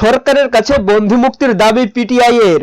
সরকারের কাছে বন্ধুমুক্তির দাবি পিটিআই এর।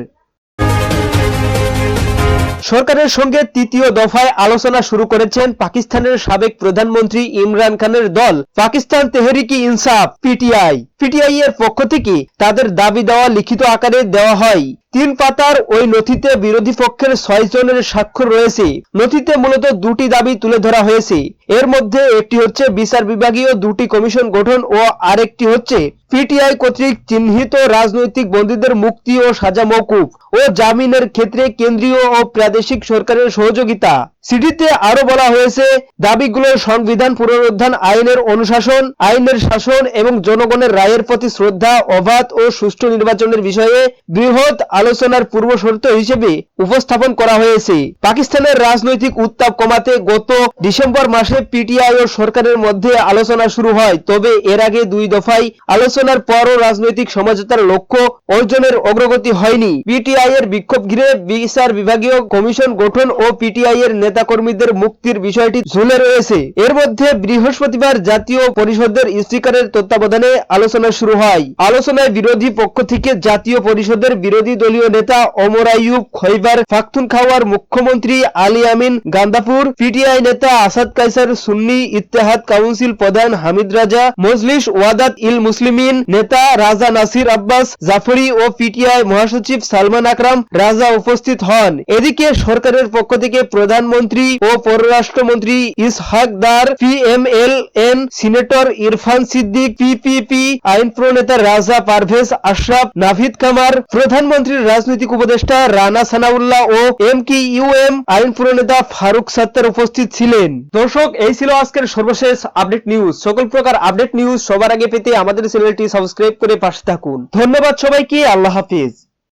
সরকারের সঙ্গে তৃতীয় দফায় আলোচনা শুরু করেছেন পাকিস্তানের সাবেক প্রধানমন্ত্রী ইমরান খানের দল। পাকিস্তান তেহরিকি ইনসাফ পিটিআই পিটিআই এর পক্ষ থেকে তাদের দাবি দেওয়া লিখিত আকারে দেওয়া হয়। তিন পাতার ওই নথিতে বিরোধী পক্ষের ছয় জনের স্বাক্ষর রয়েছে। নথিতে মূলত দুটি দাবি তুলে ধরা হয়েছে। এর মধ্যে একটি হচ্ছে বিচার বিভাগীয় দুটি কমিশন গঠন ও আরেকটি হচ্ছে পিটিআই কর্তৃক চিহ্নিত রাজনৈতিক বন্দীদের মুক্তি ও সাজা মৌকুফ ও জামিনের ক্ষেত্রে কেন্দ্রীয় ও প্রাদেশিক সরকারের সহযোগিতা। চিঠিতে আরও বলা হয়েছে, দাবিগুলো সংবিধান পুনরুদ্ধার আইনের অনুশাসন, আইনের শাসন এবং জনগণের রায়ের প্রতি শ্রদ্ধা, অবাধ ও সুষ্ঠু নির্বাচনের বিষয়ে বৃহৎ আলোচনার পূর্ব শর্ত হিসেবে উপস্থাপন করা হয়েছে। পাকিস্তানের রাজনৈতিক উত্তাপ কমাতে গত ডিসেম্বর মাসে পিটিআই ও সরকারের মধ্যে আলোচনা শুরু হয়, তবে এর আগে দুই দফায় আলোচনার পরও রাজনৈতিক সমঝোতার লক্ষ্য অর্জনের অগ্রগতি হয়নি। পিটিআই এর বিক্ষোভ ঘিরে বিচার বিভাগীয় কমিশন গঠন ও পিটিআই এর নেতাকর্মীদের মুক্তির বিষয়টি ঝুলে রয়েছে। এর মধ্যে বৃহস্পতিবার জাতীয় পরিষদের স্পিকারের তত্ত্বাবধানে আলোচনা শুরু হয়। আলোচনায় বিরোধী পক্ষ থেকে জাতীয় পরিষদের বিরোধী দলীয় নেতা অমর আইয়ুব, খৈবার পাখতুনখাওয়ার মুখ্যমন্ত্রী আলী আমিন গান্দাপুর পিটিআই নেতা আসাদ কাইসার সুন্নি ইত্তেহাদ কাউন্সিল প্রধান হামিদ রাজা, মজলিস ওয়াদাত ইল মুসলিমিন নেতা রাজা নাসির আব্বাস, জাফরি ও পিটিআই মহাসচিব সালমান আকরাম রাজা উপস্থিত হন। এদিকে সরকারের পক্ষ থেকে প্রধানমন্ত্রী ও পররাষ্ট্রমন্ত্রী Ishaq Dar PML N, senator Irfan Siddiqui PPP আইন প্রণেতা রাজা পারভেজ আশরাফ, নাভিদ কামার, প্রধানমন্ত্রীর রাজনৈতিক উপদেষ্টা রানা সানাউল্লাহ ও এম কি ইউএম আইন প্রণেতা ফারুক সাত্তার উপস্থিত ছিলেন। দর্শক, এই ছিল আজকের সর্বশেষ আপডেট নিউজ। সকল প্রকার আপডেট নিউজ সবার আগে পেতে আমাদের চ্যানেলটি সাবস্ক্রাইব করে পাশে থাকুন। ধন্যবাদ সবাইকে, আল্লাহ হাফিজ।